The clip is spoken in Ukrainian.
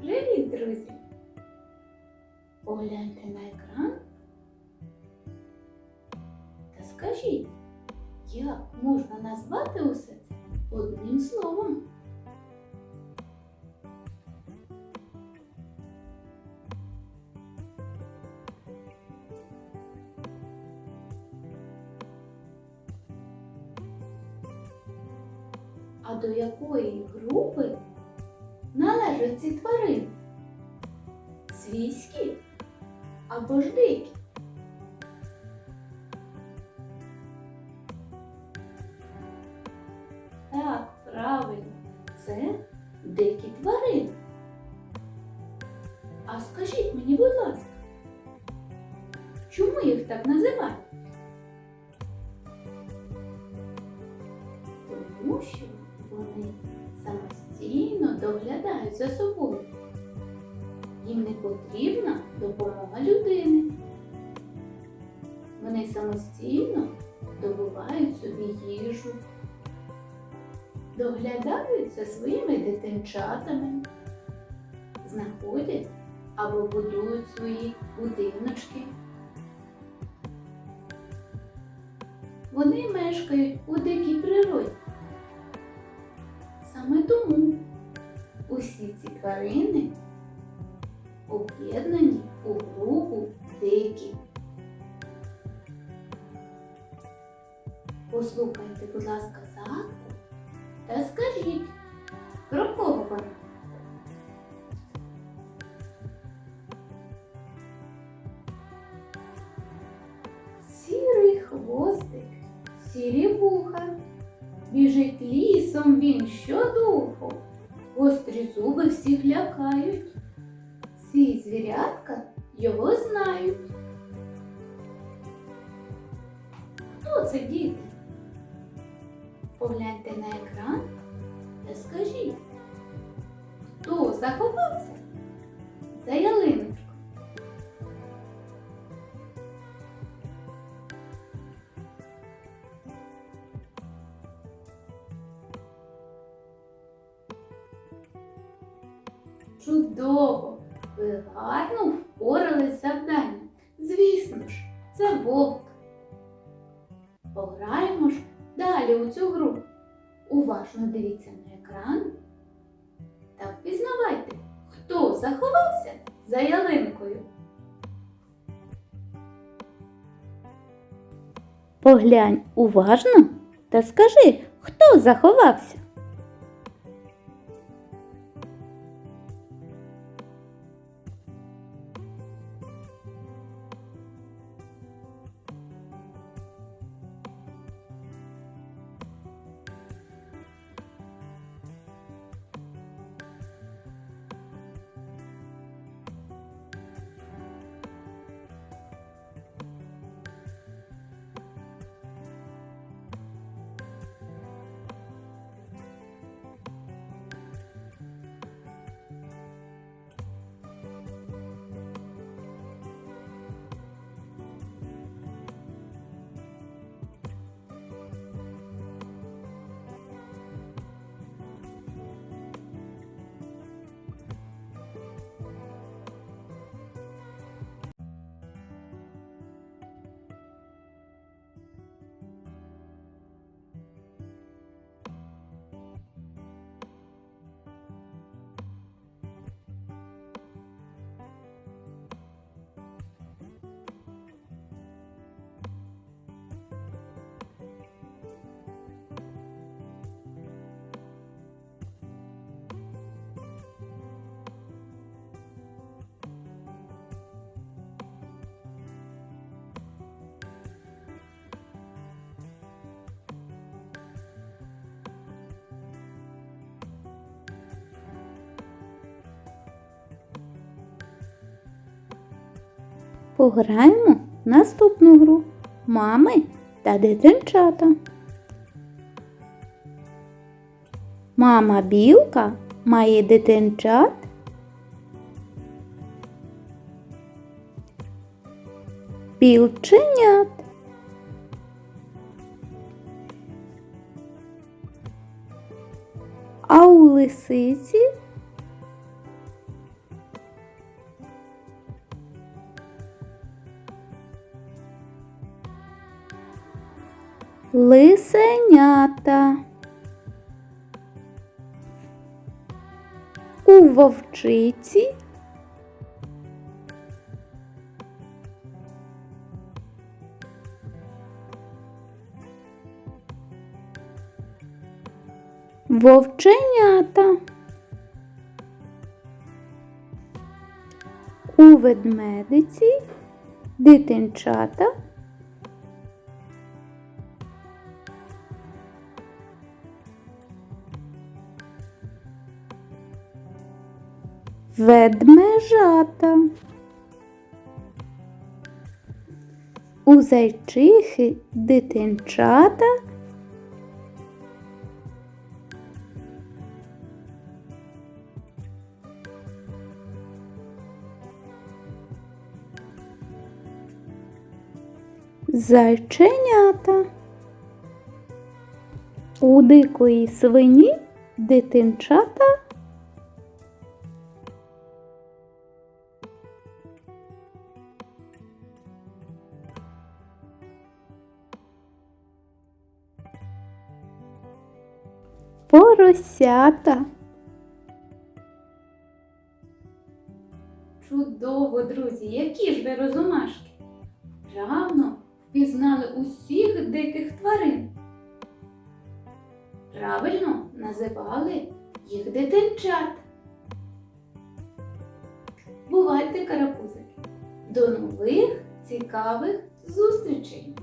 Привіт, друзі! Погляньте на екран та скажіть, як можна назвати усе це одним словом? А до якої групи належать ці тварини? Свійські або ж дикі? Так, правильно, це дикі тварини. А скажіть мені, будь ласка, чому їх так називають? Тому що доглядають за собою. Їм не потрібна допомога людини. Вони самостійно добувають собі їжу, доглядають за своїми дитинчатами, знаходять або будують свої будиночки. Вони мешкають у дикій природі. Саме тому усі ці тварини об'єднані у групу дикі. Послухайте, будь ласка, загадку та скажіть, про кого вона? Сірий хвостик, сірі вуха, біжить лісом він щодуху, гострі зуби всіх лякають. Всі звірятка його знають. Хто це діти? Погляньте на екран та скажіть, хто захопився? за ялиночку? Чудово! Ви гарно впорались з завданням. Звісно ж, це вовк. Пограємо ж далі у цю гру. Уважно дивіться на екран та впізнавайте, хто заховався за ялинкою. Поглянь уважно та скажи, хто заховався. Пограємо наступну гру мами та дитинчата. Мама білка має дитинчат. Білченят. А у лисиці лисенята. У вовчиці вовченята. У ведмедиці дитинчата. Ведмежата. У зайчихи дитинчата. Зайченята. У дикої свині дитинчата. Поросята. Чудово, друзі, які ж ви розумашки! Правно впізнали усіх диких тварин. Правильно називали їх дитинчат. Бувайте, карапузики! До нових цікавих зустрічей!